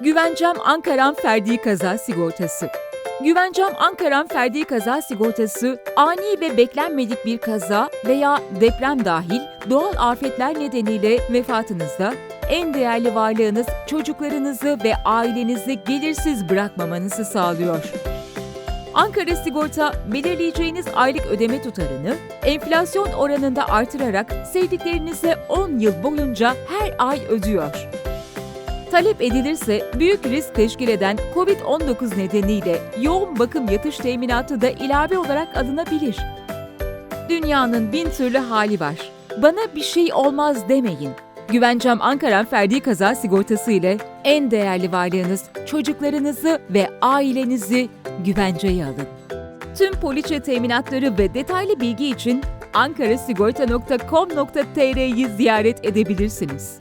Güvencem Ankaran Ferdi Kaza Sigortası. Güvencem Ankaran Ferdi Kaza Sigortası, ani ve beklenmedik bir kaza veya deprem dahil doğal afetler nedeniyle vefatınızda en değerli varlığınız çocuklarınızı ve ailenizi gelirsiz bırakmamanızı sağlıyor. Ankara Sigorta belirleyeceğiniz aylık ödeme tutarını enflasyon oranında artırarak sevdiklerinize 10 yıl boyunca her ay ödüyor. Talep edilirse büyük risk teşkil eden COVID-19 nedeniyle yoğun bakım yatış teminatı da ilave olarak alınabilir. Dünyanın bin türlü hali var. Bana bir şey olmaz demeyin. Güvencem Ankara Ferdi Kaza Sigortası ile en değerli varlığınız çocuklarınızı ve ailenizi güvenceye alın. Tüm poliçe teminatları ve detaylı bilgi için ankarasigorta.com.tr'yi ziyaret edebilirsiniz.